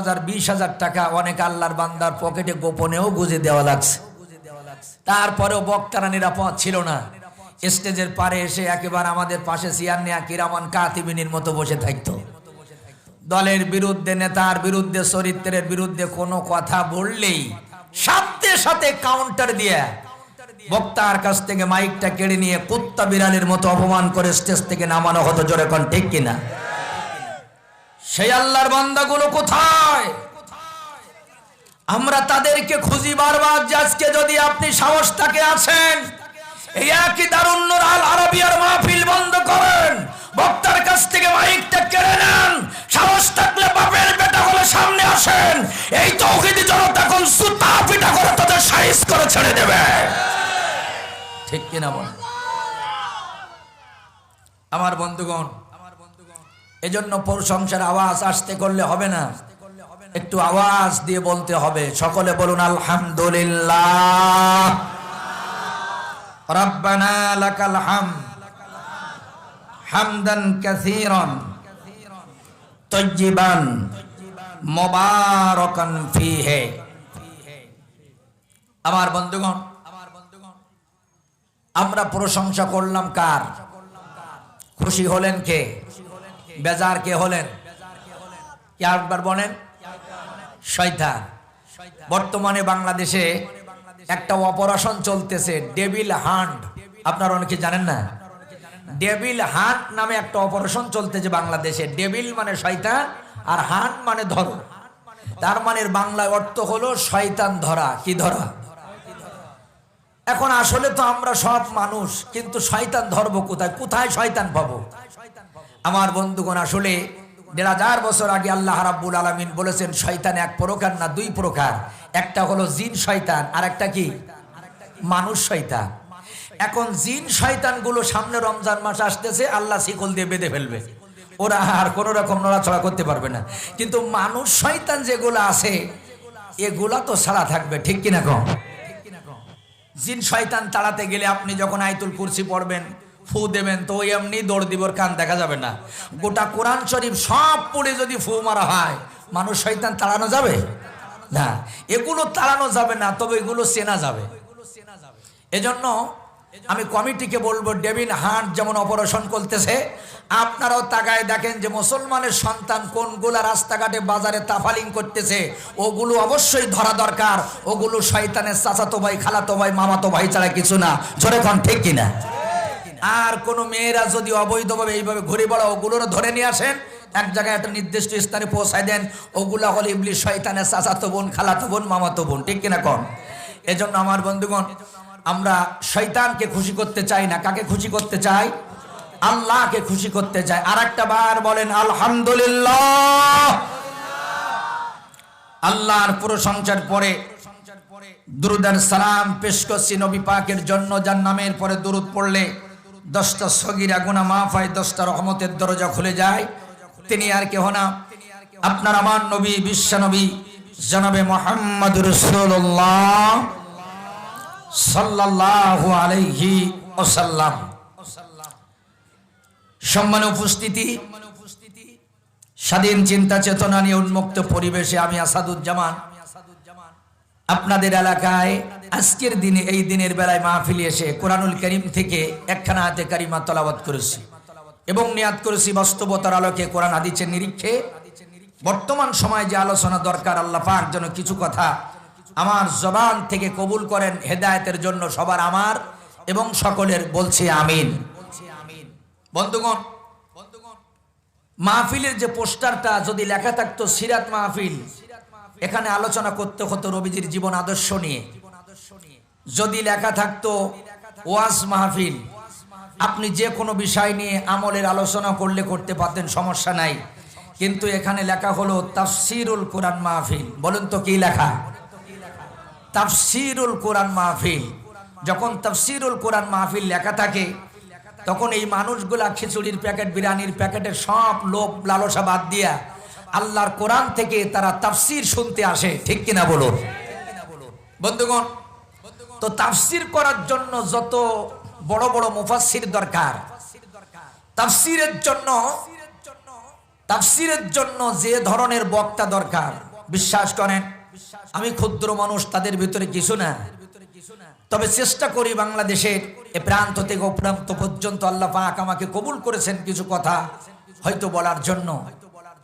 হাজার বিশ হাজার টাকা অনেক আল্লাহর বান্দার পকেটে গোপনেও দেওয়া লাগছে। তারপরেও বক্তারা নিরাপদ ছিল না। স্টেজের পারে এসে একেবারে আমাদের পাশে সিয়ার নেয়া কাতিবিনীর মতো বসে দলের বিরুদ্ধে, নেতার বিরুদ্ধে, চরিত্রের বিরুদ্ধে কোনো কথা বললেই সাথে সাথে কাউন্টার দিয়ে বক্তার কাছ থেকে মাইকটা কেড়ে নিয়ে কুত্তা বিড়ালের মতো অপমান করে স্টেজ থেকে নামানো হতো। জোরে কোন ঠিক কিনা? সেই আল্লাহর বান্দাগুলো কোথায়? আমরা তাদেরকে খুঁজি বারবার আজকে যদি আপনি সাহস থাকে আছেন, এই একই দারুণ্যর আল আরবিয়ার মাহফিল বন্ধ করেন, বক্তার কাছ থেকে মাইকটা কেড়ে নেন, সাহস থাকলে বাপের বেটা হলে সামনে আসেন, এই তৌহিদি জনতা কোন সুতা পিটা করে তাদের সাইজ করে ছেড়ে দেবে। ঠিক কিনা বল? আমার বন্ধুগণ এজন্য প্রশংসার আওয়াজ আসতে করলে হবে না। একটু আওয়াজ দিয়ে বলতে হবে। সকলে বলুন, আলহামদুলিল্লাহ। রব্বানা লাকাল হাম হামদান কাসীরান। তয়্যিবান মুবারাকান ফীহি। আমার বন্ধুগণ, আমরা প্রশংসা করলাম কার? খুশি হলেন কে? বেজার কে হলেন? একবার বলেন? শয়তান। বর্তমানে বাংলাদেশে একটা অপারেশন চলতেছে, ডেভিল হান্ট। আপনারা অনেকে জানেন না? ডেভিল হান্ট নামে একটা অপারেশন চলতেছে বাংলাদেশে। ডেভিল মানে শয়তান আর হান্ট মানে ধরো। তার মানে বাংলায় অর্থ হলো শয়তান ধরা। কি ধরা? এখন আসলে তো আমরা সব মানুষ, কিন্তু শয়তান ধরবো কোথায়? কোথায় শয়তান পাবো? আমার বন্ধুগণ, আসলে দেড় হাজার বছর আগে আল্লাহ রাব্বুল আলমিন বলেছেন, শয়তান এক প্রকার না দুই প্রকার। একটা হলো জিন শয়তান আর একটা কি? মানুষ শয়তান। এখন জিন শয়তানগুলো সামনে রমজান মাস আসতেছে, আল্লাহ শিকল দিয়ে বেঁধে ফেলবে। ওরা আর কোনো রকম নড়াচড়া করতে পারবে না। কিন্তু মানুষ শয়তান যেগুলো আছে, এগুলা তো ছাড়া থাকবে, ঠিক কিনা কম? জিন শয়তান তাড়াতে গেলে আপনি যখন আইতুল কুরসি পড়বেন ফু দেবেন, তো এমনি দৌড় দিবর কান দেখা যাবে না। গোটা কোরআন শরীফ সব পড়ে যদি ফু মারা হয়, মানুষ শয়তান তাড়ানো যাবে? না, এগুলো তাড়ানো যাবে না, তবে এগুলো চেনা যাবে। এজন্য আমি কমিটিকে বলব ডেভিন হান্ট যেমন অপারেশন করতেছে, আপনারাও তাকায় দেখেন যে মুসলমানের সন্তান কোনগুলা রাস্তাঘাটে বাজারে তাফালিং করতেছে, ওগুলো অবশ্যই ধরা দরকার। ওগুলো শয়তানের চাচাতো ভাই, খালাতো ভাই, মামাতো ভাই ছাড়া কিছু না। কন ঠিক কিনা? আর কোন মেয়েরা যদি অবৈধভাবে এইভাবে ঘুরে বেড়া ওগুলোরও ধরে নিয়ে আসেন, এক জায়গায় একটা নির্দিষ্ট স্থানে পৌঁছায় দেন, ওগুলা হলে ইবলি শয়তানের চাচাতো বোন, খালাতো বোন, মামাতো বোন, ঠিক কিনা কন এজন্য আমার বন্ধুগণ, আমরা শয়তানকে খুশি করতে চাই না। কাকে খুশি করতে চাই? আল্লাহকে খুশি করতে চাই। আর একটা বার বলেন, আলহামদুলিল্লাহ। আল্লাহর প্রশংসার পরে দুরুদার সালাম পেশ করছি, নবী পাকের জন্য যার নামের পরে দুরুদ পড়লে দশটা সগিরা গুনা মাফ হয়, দশটা রহমতের দরজা খুলে যায়। তিনি আর কেহ না। আপনার আমার নবী, বিশ্ব নবী, জনাবে মোহাম্মদ রসুল্লাহ সাল্লাল্লাহু আলাইহি ওয়াসাল্লাম। সম্মান উপস্থিতি। স্বাধীন চিন্তা চেতনা নিয়ে উন্মুক্ত পরিবেশে আমি আসাদুজ্জামান। আপনাদের এলাকায় আজকের দিনে, এই দিনের বেলায় মাহফিলি এসে কোরআনুল করিম থেকে একখানা হাতে কারিমা তলাবত করেছি এবং নিয়াদ করেছি বাস্তবতার আলোকে কোরআন হাদিসের নিরীক্ষে বর্তমান সময়ে যে আলোচনা দরকার, আল্লাহ পাক যেন কিছু কথা আমার জবান থেকে কবুল করেন, হেদায়তের জন্য সবার আমার এবং সকলের বলছে আমিন। বন্ধুগণ, মাহফিলের যে পোস্টারটা, যদি লেখা থাকতো সিরাত মাহফিল এখানে আলোচনা করতে হতো রবিজির জীবন আদর্শ নিয়ে। যদি লেখা থাকতো, ওয়াজ মাহফিল। আপনি যে কোনো বিষয় নিয়ে আমলের আলোচনা করলে করতে পারতেন, সমস্যা নাই। কিন্তু এখানে লেখা হলো, তাফসিরুল কোরআন মাহফিল। বলুন তো কি লেখা? তাফসিরুল কোরআন মাহফিল। যখন তাফসিরুল কোরআন মাহফিল লেখা থাকে, তখন এই মানুষগুলা খিচুড়ির প্যাকেট, বিরিয়ানির প্যাকেটের সব লোভ, লালসা বাদ দিয়া আল্লাহর কোরআন থেকে তারা তাফসির শুনতে আসে। ঠিক কিনা বলুন? বন্ধুগণ, তো তাফসির করার জন্য যত বড় বড় মুফাসসির দরকার, তাফসিরের জন্য তাফসিরের জন্য যে ধরনের বক্তা দরকার, বিশ্বাস করেন, আমি ক্ষুদ্র মানুষ, তাদের ভিতরে কিছু না। তবে চেষ্টা করি বাংলাদেশের এ প্রান্ত থেকে ও প্রান্ত পর্যন্ত আল্লাহ পাক আমাকে কবুল করেছেন কিছু কথা হয়তো বলার জন্য।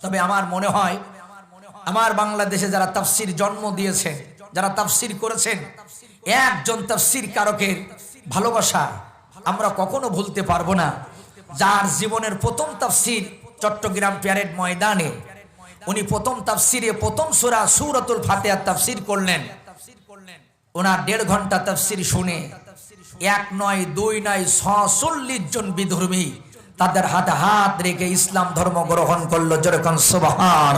তবে আমার মনে হয়, আমার বাংলাদেশে যারা তাফসির জন্ম দিয়েছে যারা তাফসির করেছেন, একজন তাফসির কারকের ভালোবাসা আমরা কখনো ভুলতে পারব না। যার জীবনের প্রথম তাফসির চট্টগ্রাম প্যারেড ময়দানে, উনি প্রথম তাফসিরে প্রথম সুরা সুরতুল ফাতেহার তাফসির করলেন। ওনার দেড় ঘণ্টা তাফসির শুনে এক নয় দুই নয় ছচল্লিশ জন বিধর্মী তাদের হাতে হাত রেখে ইসলাম ধর্ম গ্রহণ করল যেরকম সুবহান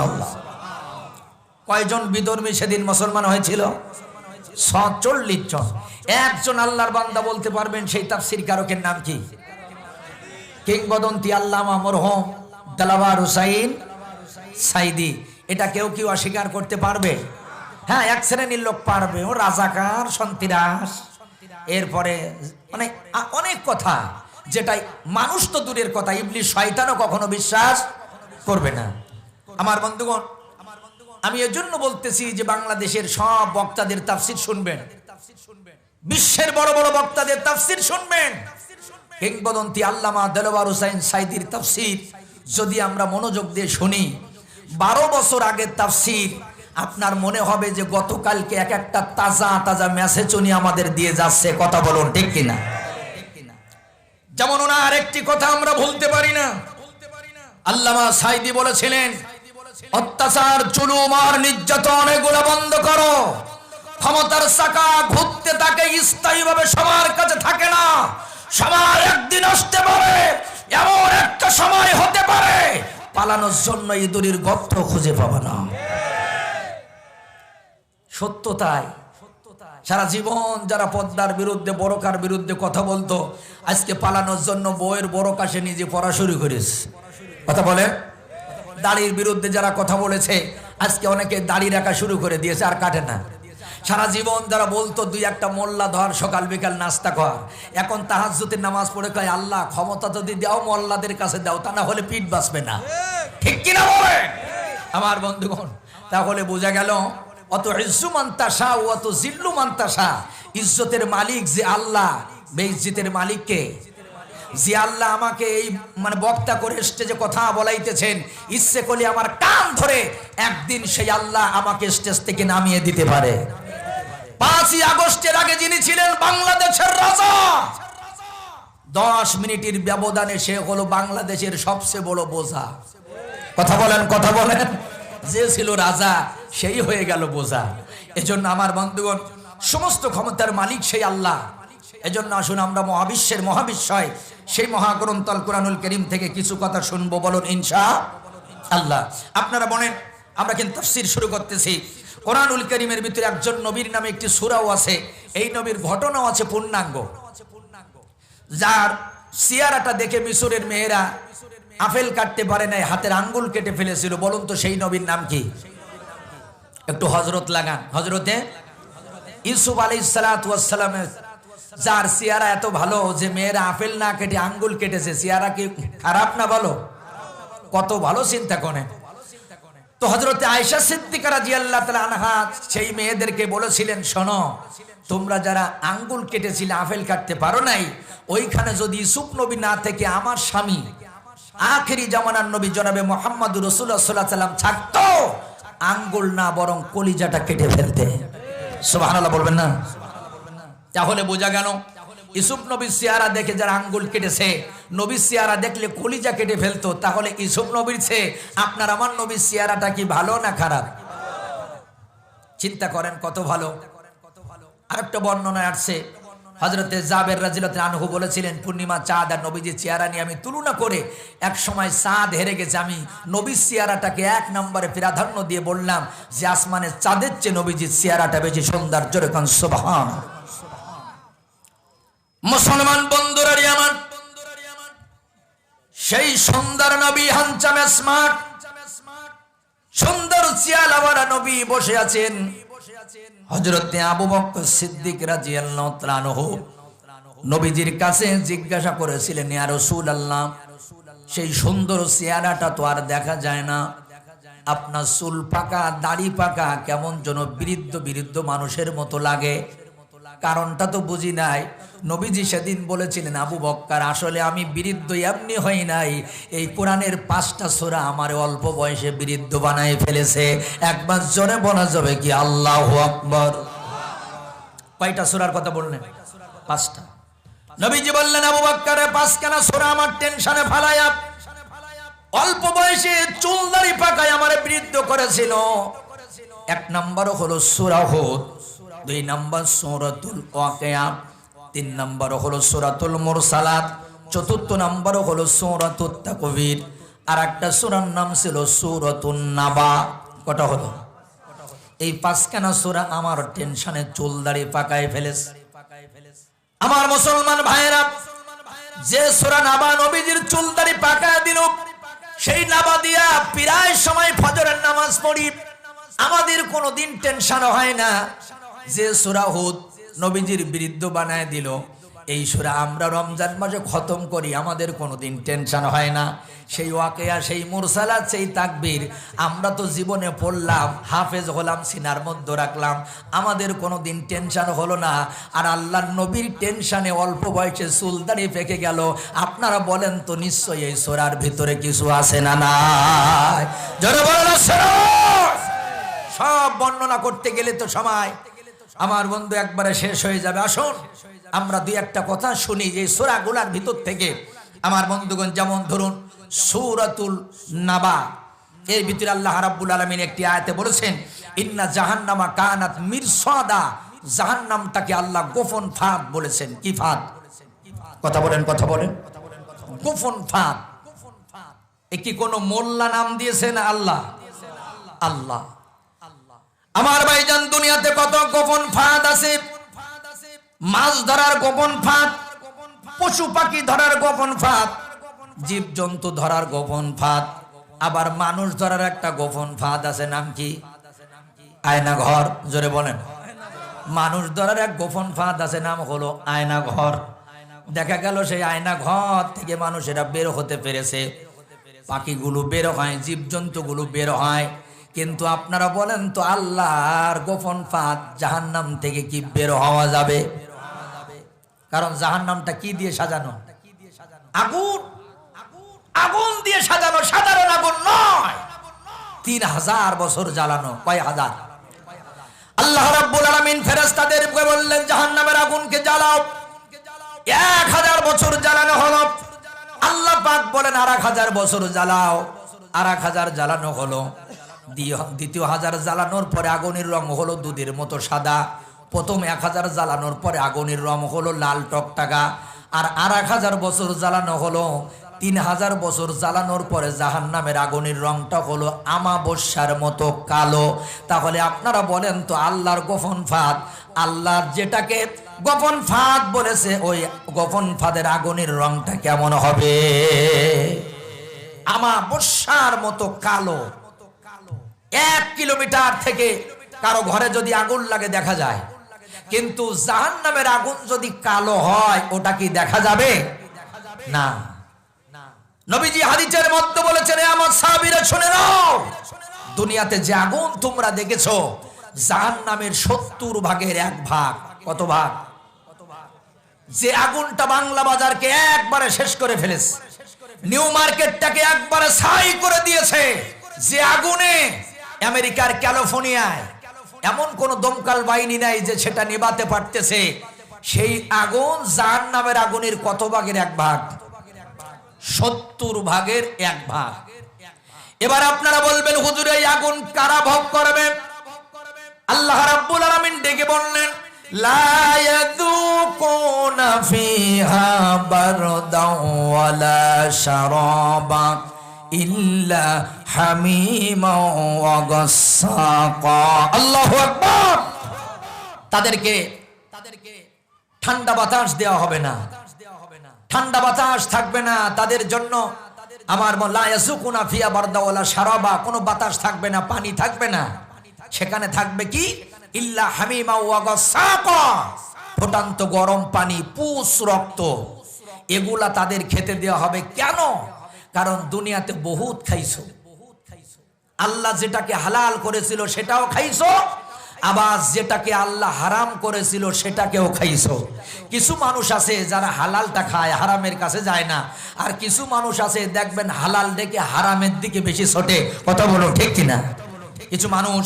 কয়জন বিধর্মী সেদিন মুসলমান হয়েছিল? ছচল্লিশ জন। একজন আল্লাহর বান্দা বলতে পারবেন, সেই তাফসির কারকের নাম কি? কিংবদন্তি আল্লামা মরহম দালাবার হুসাইন সাইদি। এটা কেউ কেউ অস্বীকার করতে পারবে? হ্যাঁ এক শ্রেণির লোক পারবে। ও রাজাকার, সন্তিরাস। এরপরে মানে অনেক কথা। যেটাই মানুষ তো দূরের কথা ইবলি শয়তানও কখনো বিশ্বাস করবে না। আমার বন্ধুগণ, আমি এজন্য বলতেছি যে বাংলাদেশের সব বক্তাদের তাফসির শুনবেন। বিশ্বের বড় বড় বক্তাদের তাফসির শুনবেন। কিংবদন্তি আল্লামা দেলওয়ার হুসাইন সাইদির তাফসির, যদি আমরা মনোযোগ দিয়ে শুনি, বারো বছর আগের তাফসির, আপনার মনে হবে যে গতকালকে এক একটা তাজা তাজা মেসেজ উনি আমাদের দিয়ে যাচ্ছে, কথা বলুন, ঠিক কিনা? যেমন ওনার একটি কথা আমরা ভুলতে পারি না। আল্লামা সাইদি বলেছিলেন, অত্যাচার, জুলুম আর নির্যাতন এগুলো বন্ধ করো। ক্ষমতার চাকা ঘুরতে থাকে স্থায়ীভাবে সবার কাছে থাকে না। সবার একদিন আসতে পারে, এমন একটা সময় হতে পারে, পালানোর জন্য ইঁদুরির গর্ত খুঁজে পাবে না। সত্য তাই। সারা জীবন যারা পদ্মার বিরুদ্ধে, বড়কার বিরুদ্ধে কথা বলতো, আজকে পালানোর জন্য বইয়ের বড় কাছে নিজে পড়া শুরু করিস কথা বলে? দাড়ির বিরুদ্ধে যারা কথা বলেছে, আজকে অনেকে দাড়ি রাখা শুরু করে দিয়েছে, আর কাটে না। সারা জীবন যারা বলতো দুই একটা মোল্লা, ধর সকাল বিকাল নাস্তা কর। এখন তাহাজ্জুতের নামাজ পড়ে কয়, আল্লাহ, ক্ষমতা যদি দাও, মোল্লাদের কাছে দাও, তা না হলে পিঠ বাঁচবে না। ঠিক কিনা বলেন আমার বন্ধুগণ, তাহলে বোঝা গেল অত ইজ্জু মান্তাসা ও অত জিল্লু মান্তাসা ইজ্জতের মালিক যে আল্লাহ, বেইজ্জতের মালিককে যে আল্লাহ আমাকে এই মানে বক্তা করে স্টেজে কথা বলাইতেছেন, ইচ্ছে করলে আমার কান ধরে একদিন সেই আল্লাহ আমাকে স্টেজ থেকে নামিয়ে দিতে পারে। পাঁচই আগস্টের আগে যিনি ছিলেন বাংলাদেশের রাজা, দশ মিনিটের ব্যবধানে সে হলো বাংলাদেশের সবচেয়ে বড় বোঝা। কথা বলেন কথা বলেন। যে ছিল রাজা সেই হয়ে গেল বোঝা। এজন্য আমার বন্ধুগণ, সমস্ত ক্ষমতার মালিক সেই আল্লাহ। এজন্য আসুন আমরা মহাবিশ্বের মহাবিশ্বয়, সেই মহাগ্রন্থ আল কোরআনুল করিম থেকে কিছু কথা শুনব বলুন ইনশা আল্লাহ। আপনারা বলেন, আমরা কিন্তু তফসির শুরু করতেছি। কোরআনুল করিমের ভিতরে একজন নবীর নামে একটি সুরাও আছে। এই নবীর ঘটনাও আছে পূর্ণাঙ্গ। যার সিয়ারাটা দেখে মিশরের মেয়েরা আপেল কাটতে পারে নাই, হাতের আঙ্গুল কেটে ফেলেছিল। বলুন তো সেই নবীর নাম কি? একটু হজরত লাগান। হজরতে ইউসুফ আলাই সালাতামের যার সিয়ারা এত ভালো যে মেয়েরা আপেল না কেটে আঙ্গুল কেটেছে, সিয়ারা কি খারাপ না বলো কত ভালো চিন্তা করেন। তো হজরতে আয়সা সিদ্দিকারা জিয়াল্লাহ তালা আনহা সেই মেয়েদেরকে বলেছিলেন, শোনো, তোমরা যারা আঙ্গুল কেটেছিলে, আপেল কাটতে পারো নাই, ওইখানে যদি ইসুফ নবী না থেকে আমার স্বামী আখেরি জামানার নবী জনাবে মোহাম্মদ রসুল্লাহ সাল্লাহ সাল্লাম থাকতো আঙ্গুল না, বরং কলিজাটা কেটে ফেলতে। সুবহানাল্লাহ বলবেন না? তাহলে বোঝা গেল, ইসুফ নবীর সিয়ারা দেখে যারা আঙ্গুল কেটেছে, নবীর সিয়ারা দেখলে কলিজা কেটে ফেলতো, তাহলে ইসুফ নবীর চেয়ে আপনার আমার নবীর সিয়ারাটা কি ভালো না খারাপ? চিন্তা করেন কত ভালো। আরেকটা বর্ণনায় আসছে হজরতে জাবের রাজিলত আনহু বলেছিলেন, পূর্ণিমা চাঁদ আর নবীজির চেহারা নিয়ে আমি তুলনা করে এক সময় চাঁদ হেরে গেছে। আমি নবীর চেহারাটাকে এক নম্বরে প্রাধান্য দিয়ে বললাম যে, আসমানের চাঁদের চেয়ে নবীজির চেহারাটা বেশি সৌন্দর্য রেখন সোভান মুসলমান বন্ধুরারি আমার, সেই সুন্দর নবী হানচামে স্মার্ট, সুন্দর চিয়াল আবার নবী বসে আছেন। হজরতে আবু বক্কর সিদ্দিক রাজি আল্লাহ নবীজির কাছে জিজ্ঞাসা করেছিলেন সেই সুন্দর চেহারাটা তো আর দেখা যায় না। আপনার চুল পাকা, দাড়ি পাকা, কেমন যেন বৃদ্ধ বৃদ্ধ মানুষের মতো লাগে। কারণটা তো বুঝি নাই। নবীজি সেদিন বলেছিলেন, আবু বক্কার, আসলে আমি বৃদ্ধ এমনি হই নাই। এই কোরআনের পাঁচটা সোরা আমার অল্প বয়সে বৃদ্ধ বানায় ফেলেছে। একবার জোরে বলা যাবে কি? আল্লাহ আকবর। কয়টা সোরার কথা বললেন? পাঁচটা। নবীজি বললেন, আবু বক্কারে, পাঁচখানা সোরা আমার টেনশনে ফালাইয়া অল্প বয়সে চুল দাড়ি পাকায় আমার বৃদ্ধ করেছিল। এক নম্বর হলো সুরাহুদ দুই নম্বর সৌরাতুল ওয়াকিয়া, তিন নম্বর হলো সুরাতুল মুরসালাত, চতুর্থ নম্বর হলো সৌরাতুল তাকবীর আর একটা সুরার নাম ছিল সুরাতুন নাবা। কটা হলো? এই পাঁচখানা সুরা আমার টেনশনে চুল দাড়ি পাকায় ফেলেছে। আমার মুসলমান ভাইয়েরা, যে সুরা নাবা নবীজির চুল দাড়ি পাকায় দিল, সেই নাবা দিয়া প্রায় সময় ফজরের নামাজ পড়ি। আমাদের কোনো দিন টেনশন হয় না। যে সুরা হুদ নবীজির বিরুদ্ধ বানায় দিল, এই সুরা আমরা রমজান মাসে খতম করি, আমাদের কোনোদিন টেনশন হয় না। সেই ওয়াকেয়া, সেই মুরসালাত, সেই তাকবীর আমরা তো জীবনে পড়লাম, হাফেজ হলাম, সিনার মধ্যে রাখলাম, আমাদের কোনোদিন টেনশন হলো না। আর আল্লাহ নবীর টেনশনে অল্প বয়সে সুলদানি পেকে গেল, আপনারা বলেন তো নিশ্চয়ই এই সোরার ভিতরে কিছু আছে না না? সব বর্ণনা করতে গেলে তো সময় আমার বন্ধু একবারে শেষ হয়ে যাবে, আসুন। আমরা দুই একটা কথা শুনি যে সোরাগুলার ভিতর থেকে। আমার বন্ধুগণ, যেমন ধরুন, সূরাতুল নাবা। এর ভিতরে আল্লাহ রাব্বুল আলামিন একটি আয়াতে বলেছেন, ইন্না জাহান্নামা কানাত মিরসাদা। জাহান্নামটাকে আল্লাহ গোপন ফাঁদ বলেছেন। কি ফাঁদ? কথা বলেন কথা বলেন। গোপন ফাঁদ। এ কি কোনো মোল্লা নাম দিয়েছেন আল্লাহ? আল্লাহ। আমার ভাইজান দুনিয়াতে কত গোপন ফাঁদ আছে? মাছ ধরার গোপন ফাঁদ, পশু পাখি ধরার গোপন ফাঁদ জীব জন্তু ধরার গোপন ফাঁদ, আবার মানুষ ধরার একটা গোপন ফাঁদ আছে, নাম কি? আয়না ঘর জোরে বলেন। মানুষ ধরার এক গোপন ফাঁদ আছে, নাম হলো আয়না ঘর দেখা গেল সেই আয়না ঘর থেকে মানুষেরা বের হতে পেরেছে। পাখিগুলো বের হয়, জীবজন্তুগুলো বের হয়। কিন্তু আপনারা বলেন তো আল্লাহর গোপন ফাঁদ জাহান্নাম থেকে কি বের হওয়া যাবে? কারণ জাহান্নামটা কি দিয়ে সাজানো? আগুন। আগুন দিয়ে সাজানো সাধারণ আগুন নয়। তিন হাজার বছর জ্বালানো, কয় হাজার? আল্লাহ রাব্বুল আলামিন ফেরেশতাদেরকে বললেন, জাহান্নামের আগুনকে জ্বালাও। এক হাজার বছর জ্বালানো হলো। আল্লাহ পাক বলেন আর এক হাজার বছর জ্বালাও। আর এক হাজার জ্বালানো হলো। দ্বিতীয় হাজার জ্বালানোর পরে আগুনের রং হলো দুধের মতো সাদা। প্রথম এক হাজার জ্বালানোর পরে আগুনের রং হলো লাল টকটাকা। আর আর এক হাজার বছর জ্বালানো হলো, তিন হাজার বছর জ্বালানোর পরে জাহান নামের আগুনের রংটা হলো আমাবস্যার মতো কালো। তাহলে আপনারা বলেন তো, আল্লাহর গোপন ফাঁদ, আল্লাহর যেটাকে গোপন ফাঁদ বলেছে, ওই গোপন ফাঁদের আগুনের রংটা কেমন হবে? আমাবস্যার মতো কালো। এক কিলোমিটার থেকে কারও ঘরে যদি আগুন লাগে দেখা যায়। কিন্তু জাহান নামের আগুন যদি কালো হয়, ওটা কি দেখা যাবে? না। নবীজি হাদিসের মধ্যে বলেছেন আমার সাহাবীরা, শুনে নাও। দুনিয়াতে যে আগুন তোমরা দেখেছ জাহান নামের সত্তর ভাগের এক ভাগ। কত ভাগ? যে আগুনটা বাংলা বাজারকে একবারে শেষ করে ফেলেছে। নিউ মার্কেটটাকে একবারে ছাই করে দিয়েছে। যে আগুনে আমেরিকার ক্যালিফোর্নিয়ায় এমন কোন দমকাল বাহিনী নাই যে সেটা নেবাতে পারতেছে। সেই আগুন জাহান নামের আগুনের কত ভাগের এক ভাগ? সত্তর ভাগের এক ভাগ। এবার আপনারা বলবেন, হুজুর, এই আগুন কারা ভোগ করবে? আল্লাহ রাব্বুল আলামিন ডেকে বললেন, লা ইয়াযুকুনা ফিহা বারদাও ওয়ালা শারাবা। ইল্লা হামিমা আল্লাহু তাদেরকে তাদেরকে ঠান্ডা বাতাস দেওয়া হবে না। ঠান্ডা বাতাস থাকবে না। তাদের জন্য আমার লায়াসুকুনা ফিয়া বারদাওয়ালা সারাবা কোনো বাতাস থাকবে না, পানি থাকবে না। সেখানে থাকবে কি? ইল্লা হামিমা ওয়াগাসাকা ফুটান্ত গরম পানি, পুষ রক্ত। এগুলা তাদের খেতে দেওয়া হবে কেন? কারণ দুনিয়াতে বহুত খাইছো। আল্লাহ যেটাকে হালাল করেছিল সেটাও খাইছো, আবার যেটাকে আল্লাহ হারাম করেছিল সেটাকেও খাইছো। কিছু মানুষ আছে যারা হালালটা খায়, হারামের কাছে যায় না। আর কিছু মানুষ আছে, দেখবেন হালাল ডেকে হারামের দিকে বেশি ছোটে। কথা বলো ঠিক কিনা? কিছু মানুষ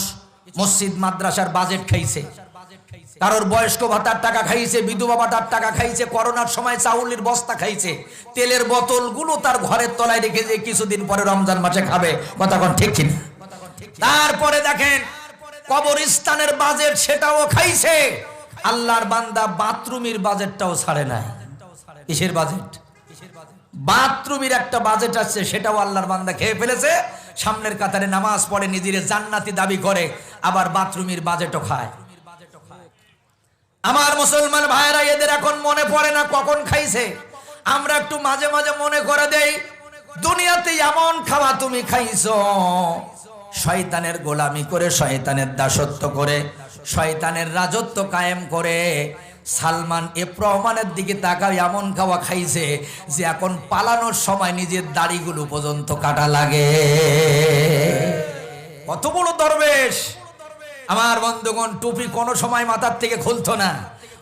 মসজিদ, মাদ্রাসার বাজেট খাইছে। কারোর বয়স্ক ভাতার টাকা খাইছে, বিধবা ভাতার টাকা খাইছে, করোনার সময় চাউলের বস্তা খাইছে, তেলের বোতলগুলো তার ঘরের তলায় রেখে যে কিছুদিন পরে রমজান মাসে খাবে। কোন ঠিক কিনা? তারপরে দেখেন, কবরস্থানের বাজেট সেটাও খাইছে। আল্লাহর বান্দা বাথরুমের বাজেটটাও ছাড়ে নাই। কিসের বাজেট? বাথরুমের একটা বাজেট আছে, সেটাও আল্লাহর বান্দা খেয়ে ফেলেছে। সামনের কাতারে নামাজ পড়ে, নিজের জান্নাতি দাবি করে, আবার বাথরুমের বাজেটও খায়। আমার মুসলমান ভাইরা এদের এখন মনে পড়ে না কখন খাইছে। আমরা একটু মাঝে মাঝে মনে করে দেই, দুনিয়াতে এমন খাওয়া তুমি খাইছো। শয়তানের গোলামি করে, শয়তানের দাসত্ব করে, শয়তানের রাজত্ব কায়েম করে। সালমান এ প্রমাণের দিকে তাকাও এমন খাওয়া খাইছে যে এখন পালানোর সময় নিজের দাড়িগুলো পর্যন্ত কাটা লাগে। কত বড় দরবেশ! আমার বন্ধুগণ, টুপি কোনো সময় মাথার থেকে খুলতো না।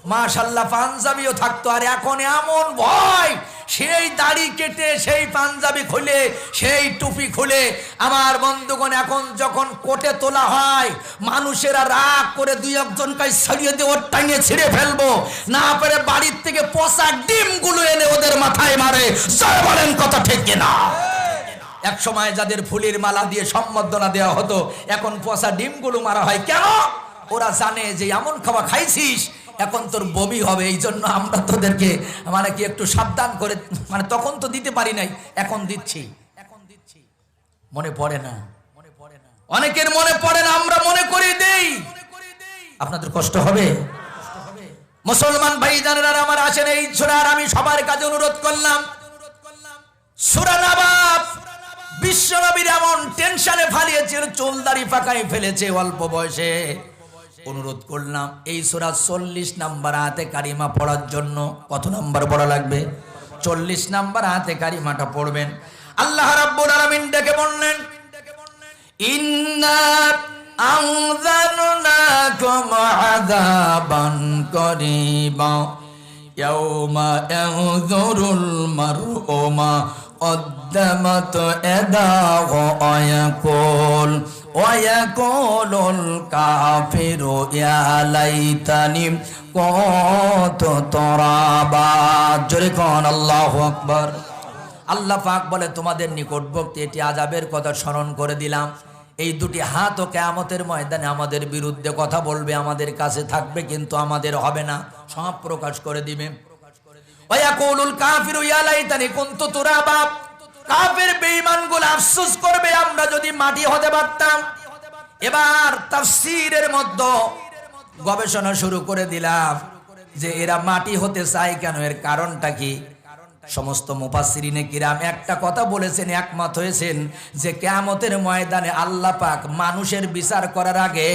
মাশাল্লাহ পাঞ্জাবিও থাকতো। আর এখন এমন ভয়, সেই দাড়ি কেটে, সেই পাঞ্জাবি খুলে, সেই টুপি খুলে, আমার বন্ধুগণ, এখন যখন কোটে তোলা হয়, মানুষেরা রাগ করে দুই একজন কাজ ছাড়িয়ে দিয়ে ওর টাঙিয়ে ছিঁড়ে ফেলব। না পারে বাড়ির থেকে পচা ডিমগুলো এনে ওদের মাথায় মারে। বলেন কথা ঠিক কিনা? এক সময় যাদের ফুলের মালা দিয়ে সম্বর্ধনা দেওয়া হতো, এখন পচা ডিমগুলো মারা হয়। কেন? ওরা জানে যে এমন খাওয়া খাইছিস, এখন তোর বমি হবে, এই জন্য আমরা তোদেরকে মানে কি একটু সাবধান করে মানে তখন তো দিতে পারি নাই, এখন দিচ্ছি। এখন দিচ্ছি। মনে পড়ে না? মনে পড়ে না। অনেকের মনে পড়ে না, আমরা মনে করে দেই। আপনাদের কষ্ট হবে? মুসলমান ভাই জানেন আমার আসেন এই ছোড়ার আমি সবার কাছে অনুরোধ করলাম। সুরা নবাব! বিশ্বনবীর এমন টেনশনে ফালিয়েছে চুল দাড়ি পাকাই ফেলেছে অল্প বয়সে। অনুরোধ করলাম, এই সুরা চল্লিশ নাম্বার হাতে কারিমা পড়ার জন্য কত নাম্বার পড়া লাগবে? চল্লিশ নাম্বার হাতে কারিমাটা পড়বেন। আল্লাহ রাব্বুল আলামিন ডেকে বললেন, ইন্না قدمت يداه ويقول ويقول الكافر يا ليتني كنت ترابا জোরে কোন আল্লাহু আকবার আল্লাহ পাক বলে তোমাদের নিকটবর্তী এটি আজাবের কথা স্মরণ করে দিলাম এই দুটি হাত ও কেয়ামতের ময়দানে আমাদের বিরুদ্ধে কথা বলবে আমাদের কাছে থাকবে কিন্তু আমাদের হবে না সব প্রকাশ করে দিবে ওয়াকুলুল কাফিরু ইয়া লাইতানি কুনতু তুরাবা। কাফের বেঈমানগুলো আফসোস করবে, আমরা যদি মাটি হতে পারতাম। এবার তাফসীরের মধ্যে গবেষণা শুরু করে দিলাম যে এরা মাটি হতে চায় কেন, এর কারণটা কি? সমস্ত মুফাসসিরিনে কিরাম একটা কথা বলেছেন, একমত হয়েছেন যে কেয়ামতের ময়দানে আল্লাহ পাক মানুষের বিচার করার আগে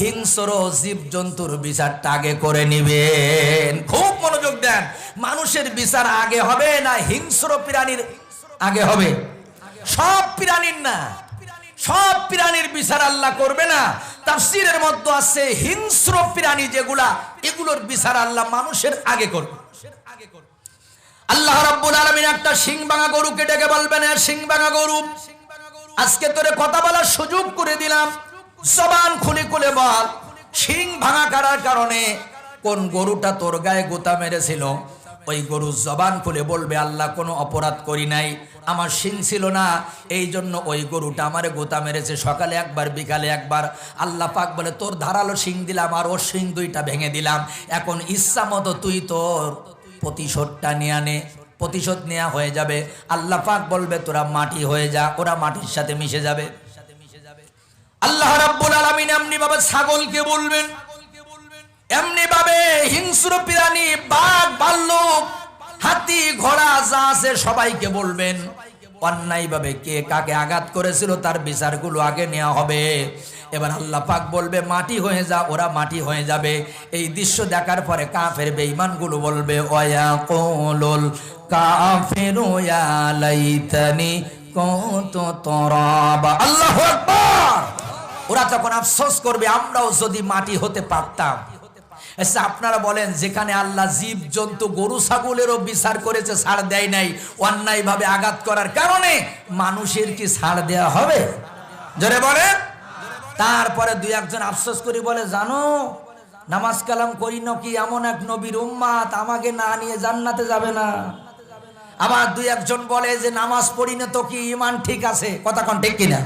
হিংস্র জীবজন্তুর বিচারটা আগে করে নিবেন। খুব মনোযোগ দেন, মানুষের বিচার আগে হবে না হিংস্র প্রাণীর আগে হবে? সব প্রাণীর না, সব প্রাণীর বিচার আল্লাহ করবে না। তাফসীরের মধ্যে আছে হিংস্র প্রাণী যেগুলা, এগুলোর বিচার আল্লাহ মানুষের আগে করবে। আল্লাহ রাব্বুল আলামিন একটা সিং ভাঙা গরুকে ডেকে বলবেন সিং ভাঙা গরু, আজকে তোরে কথা বলার সুযোগ করে দিলাম। জবান খুলে খুলে বল সিং ভাঙা করার কারণে কোন গরুটা তোর গায়ে গোতা মেরেছিল? ওই গরু জবান খুলে বলবে, আল্লাহ, কোনো অপরাধ করি নাই। আমার সিং ছিল না, এই জন্য ওই গরুটা আমারে গোতা মেরেছে। সকালে একবার, বিকালে একবার। আল্লাহ পাক বলে, তোর ধারালো সিং দিলাম, আর ওর সিং দুইটা ভেঙে দিলাম। এখন ইচ্ছা মতো তুই তোর প্রতিশোধটা নিয়ে আনে প্রতিশোধ নেওয়া হয়ে যাবে। আল্লাহ পাক বলবে, তোরা মাটি হয়ে যা, ওরা মাটির সাথে মিশে যাবে। আল্লাহ রাব্বুল আলামিন এমনি ভাবে ছাগলকে বলবেন এমনি ভাবে হিংস্র প্রাণী, বাঘ, ভাল্লুক, হাতি, ঘোড়া, যা আছে সবাইকে বলবেন। অন্যায় ভাবে কে কাকে আঘাত করেছিল, তার বিচারগুলো আগে নেওয়া হবে। এবার আল্লাহ পাক বলবে, মাটি হয়ে যা, ওরা মাটি হয়ে যাবে। এই দৃশ্য দেখার পরে কাফের বেঈমানগুলো বলবে ওয়া কৌলুল কাফিরু ইয়া লাইতানি কত তরাবা। আল্লাহ আকবার! ওরা তখন আফসোস করবে, আমরাও যদি মাটি হতে পারতাম। আচ্ছা আপনারা বলেন, যেখানে আল্লাহ জীব জন্তু গরু, ছাগলেরও বিচার করেছে, ছাড় দেয় নাই অন্যায় ভাবে আঘাত করার কারণে মানুষের কি ছাড় দেয়া হবে? জোরে বলেন। তারপরে দুই একজন আফসোস করি বলে, জানো, নামাজ কালাম করি কি এমন এক নবীর উম্মাত, আমাকে না নিয়ে জান্নাতে যাবে না। আবার দুই একজন বলে যে, নামাজ পড়ি না তো কি ইমান ঠিক আছে? কথা কোন ঠিক কিনা?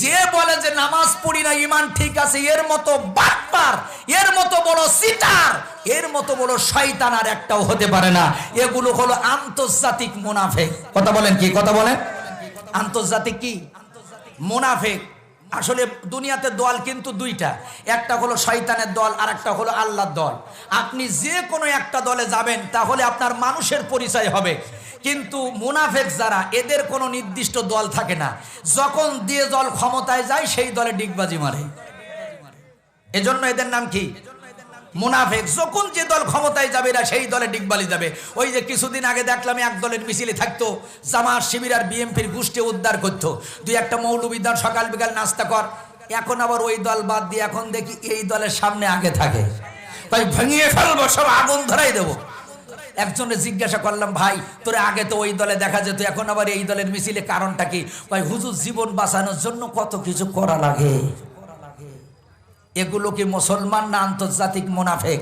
যে বলে যে, নামাজ পড়ি না ইমান ঠিক আছে, এর মতো বাটপার, এর মতো বড় সিটার, এর মতো বড় শয়তান আর একটাও হতে পারে না। এগুলো হলো আন্তর্জাতিক মুনাফেক। কথা বলেন কি? কথা বলেন। আন্তর্জাতিক কি? মুনাফেক। আসলে দুনিয়াতে দল কিন্তু দুইটা। একটা হলো শয়তানের দল আর একটা হলো আল্লাহর দল। আপনি যে কোনো একটা দলে যাবেন, তাহলে আপনার মানুষের পরিচয় হবে। কিন্তু মুনাফেক যারা, এদের কোনো নির্দিষ্ট দল থাকে না। যখন দিয়ে দল ক্ষমতায় যায়, সেই দলে ডিগবাজি মারে। এজন্য এদের নাম কি? মুনাফেক, যখন যে দল ক্ষমতায় যাবে না, সেই দলে ডিগবালি যাবে। ওই যে কিছুদিন আগে দেখলাম এক দলের মিছিলে থাকতো, জামাত শিবির আর বিএমপির গোষ্ঠী উদ্ধার করতো। দুই একটা মৌলবিদ্যার সকাল বিকাল নাস্তা কর। এখন আবার ওই দল বাদ দিয়ে এখন দেখি এই দলের সামনে আগে থাকে। তাই ভেঙিয়ে ফেলব, সব আগুন ধরাই দেবো। একজনে জিজ্ঞাসা করলাম, ভাই, তোরে আগে তো ওই দলে দেখা যেত, এখন আবার এই দলের মিছিলে কারণটা কি? ভাই হুজুর, জীবন বাঁচানোর জন্য কত কিছু করা লাগে। এগুলো কি মুসলমান না আন্তর্জাতিক মুনাফেক?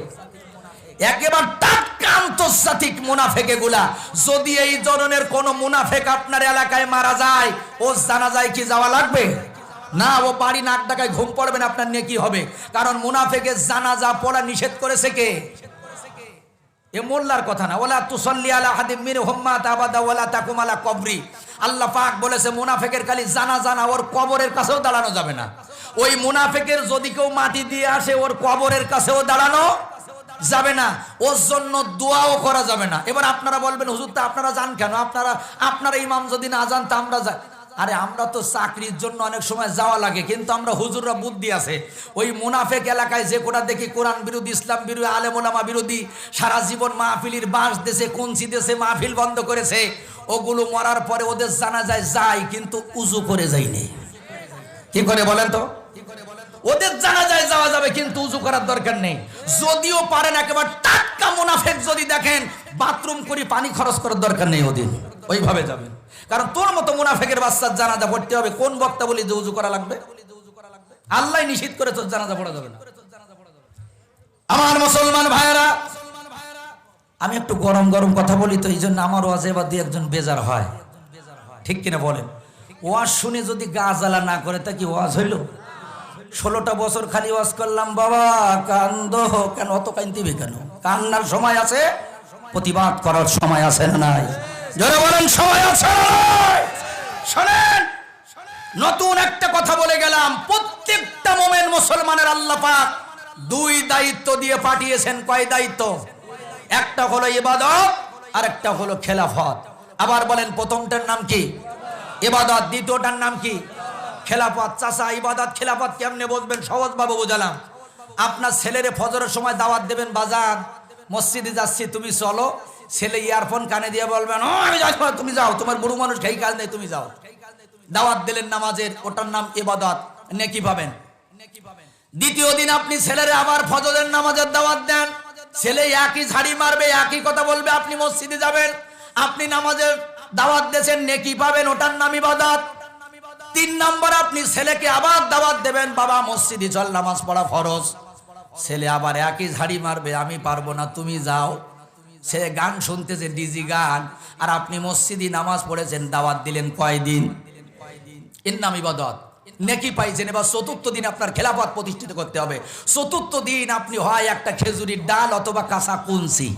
একেবারে টাটকা আন্তর্জাতিক মুনাফেক এগুলা। যদি এই ধরনের কোন মুনাফেক আপনার এলাকায় মারা যায়, ও জানা যায় কি যাওয়া লাগবে? না, ও বাড়ি নাক ডাকায় ঘুম পড়বেন আপনার নিয়ে কি হবে? কারণ মুনাফেকের জানাজা পড়া নিষেধ করেছে কে? এ মোল্লার কথা না। ওলা তুসল্লি আলা হাদিম মির হোম্মাত আবাদা ওলা তাকুম আলা কবরি। আল্লাহ পাক বলেছে, মুনাফেকের খালি জানা জানা ওর কবরের কাছেও দাঁড়ানো যাবে না। ওই মুনাফেকের যদি কেউ মাটি দিয়ে আসে, ওর কবরের কাছেও দাঁড়ানো যাবে না। ওর জন্য দোয়াও করা যাবে না। এবার আপনারা বলবেন, হুজুর, তা আপনারা যান কেন? আপনারা আপনারা ইমাম যদি না যান, তা আমরা যাই আরে, আমরা তো চাকরির জন্য অনেক সময় যাওয়া লাগে, কিন্তু আমরা হুজুররা বুদ্ধি আছে। ওই মুনাফেক এলাকায় যে কোটা দেখি, কোরআন বিরোধী, ইসলাম বিরোধী আলেমোলামা বিরোধী, সারা জীবন মাহফিলির বাঁশ দেশে কঞ্চি দেশে মাহফিল বন্ধ করেছে। ওগুলো মরার পরে ওদের জানা যায় যায়, কিন্তু উজু করে যায়নি। কি করে বলেন তো? ওদের জানা যায় যাওয়া যাবে কিন্তু উজু করার দরকার নেই। যদিও পারেন একেবারে টাটকা মুনাফেক যদি দেখেন, বাথরুম করে পানি খরচ করার দরকার নেই ওদিন ওইভাবে যাবেন। কারণ তোর মতো মুনাফেকের বাচ্চার জানাজা পড়তে হবে, কোন বক্তা বলি যে উজু করা লাগবে? আল্লাহ নিষিদ্ধ করে তোর জানাজা পড়া যাবে না। আমার মুসলমান ভাইয়েরা, আমি একটু গরম গরম কথা বলি তো এই জন্য আমার ওয়াজে বা দুই একজন বেজার হয়। ঠিক কিনা বলেন? ওয়াজ শুনে যদি গা জ্বালা না করে, তা কি ওয়াজ হইল? ষোলোটা বছর খালি ওয়াজ করলাম, বাবা, কান্দ, কেন? অত কান্দিবে কেন? কান্নার সময় আছে, প্রতিবাদ করার সময় আছে না নাই? জোরে বলেন, সময় আছে শোনেন, নতুন একটা কথা বলে গেলাম, প্রত্যেকটা মোমেন মুসলমানের আল্লাহ পাক দুই দায়িত্ব দিয়ে পাঠিয়েছেন। কয় দায়িত্ব? একটা হলো ইবাদত আর একটা হলো খেলাফত। আবার বলেন, প্রথমটার নাম কি? ইবাদত দ্বিতীয়টার নাম কি? খেলাফত। চাষা ইবাদত খেলাফত কেমনে বলবেন সহজভাবে বোঝালাম। আপনার ছেলেরে ফজরের সময় দাওয়াত দেবেন বাজার। মসজিদে যাচ্ছি তুমি চলো। ছেলে ইয়ারফোন কানে দিয়ে বলবেন "ও, আমি যাচ্ছি তুমি যাও। তোমার বুড়ো মানুষ খেই কাজ নেই তুমি যাও। দাওয়াত দিলেন নামাজের ওটার নাম ইবাদত। নেকি পাবেন? দ্বিতীয় দিন আপনি ছেলেরে আবার ফজরের নামাজের দাওয়াত দেন। ছেলে একই ঝাড়ি মারবে একই কথা বলবে আপনি মসজিদে যাবেন আপনি নামাজের দাওয়াত দিয়েছেন, নেকি পাবেন, ওটার নাম ইবাদত। তিন নম্বর, আপনি ছেলেকে আবার দাওয়াত দেবেন, বাবা, মসজিদে চল নামাজ পড়া ফরজ। ছেলে আবার একই ঝাড়ি মারবে, আমি পারব না, তুমি যাও। সে গান শুনতেছে, ডিজি গান, আর আপনি মসজিদে নামাজ পড়েছেন, দাওয়াত দিলেন কয়দিন? এর নাম ইবাদত। নেকি পাইছেন, এবার চতুর্থ দিন আপনার খেলাফত প্রতিষ্ঠিত করতে হবে। চতুর্থ দিন আপনি হয় একটা খেজুরির ডাল অথবা কাঁচা কুনসি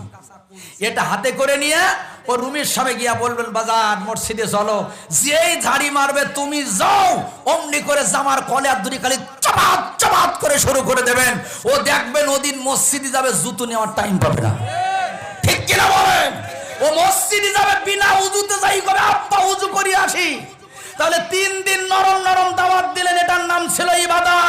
এটা হাতে করে নিয়ে ও রুমের সামনে গিয়া বলবেন বাজার মসজিদে চলো। যেই ঝাড়ি মারবে, তুমি যাও। অমনি করে জামার কলে আর দুটি খালি চাপাত চাপাত করে শুরু করে দেবেন। ও দেখবেন ওদিন মসজিদে যাবে, জুতো নেওয়ার টাইম পাবে না। ঠিক কিনা বলেন? ও মসজিদে যাবে, বিনা উজুতে যাই করে আব্বা উজু করি আসি। তাহলে তিন দিন নরম নরম দাওয়াত দিলেন, এটার নাম ছিল ইবাদত।